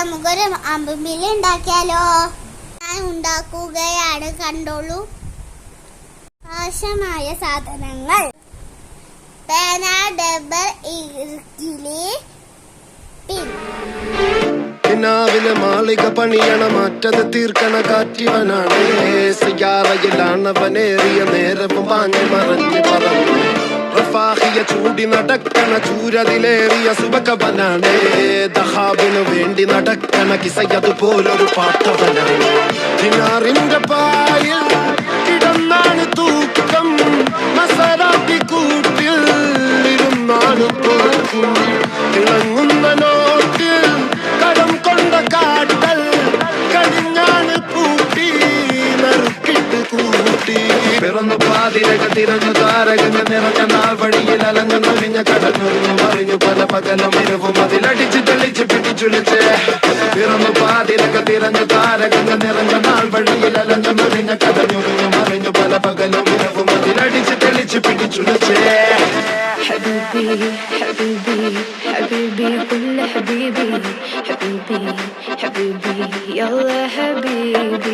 നമുക്കൊരു അമ്പുമില്ലി ഉണ്ടാക്കിയാലോ? ഞാൻ ഉണ്ടാക്കുകയാണ് കണ്ടോളൂ. ആവശ്യമായ സാധനങ്ങൾ. പേന ഡബർ ഇർക്കിലി പിൻ. കിനാവിലെ മാളിക പണിയണ മാറ്റത് തീർക്കണ കാറ്റിവനാണ്. സിയാറയിലാണവനേറിയ നേരവും പാഞ്ഞു മറഞ്ഞു. റഫാഹിയ ചൂടി നടക്കണ ചൂരതിലേറിയ സുബകവനാണ് ദഹാബിനു വേണ്ടി നടക്കണ കിസയതുപോലൊരു പാട്ടവനാണ്. കിനാറിന്റെ പായിൽ കിടന്നാണ് തൂക്കം. മസറാത്തി കൂട്ടിൽ ഇരുന്നാണ് പോക്കും തിളങ്ങുന്ന നോട്ടിൽ കടം കൊണ്ട കാട്ടൽ കടിഞ്ഞാണ് പൂട്ടി നറുക്കിട്ട് കൂട്ടി. പിറന്നു പാതിരക തിരഞ്ഞു താരകങ്ങൾ നിറഞ്ഞ നാൾ വഴിയിൽ അലഞ്ഞു നൊഴിഞ്ഞ കടന്നു മറിഞ്ഞു പല പകലും ഇരവും അതിലടിച്ച് തെളിച്ച് പിടിച്ചുലിച്ച് പിറന്നു പാതിരക തിരഞ്ഞു താരകങ്ങൾ നിറഞ്ഞ നാൾ വഴിയിൽ അലഞ്ഞു നൊഴിഞ്ഞ കടഞ്ഞു മറിഞ്ഞു പല പകലും ഇരവും അതിലടിച്ച് തെളിച്ച് പിടിച്ചുലിച്ച് حبيبي حبيبي حبيبي كل حبيبي حبيبي حبيبي يلا حبيبي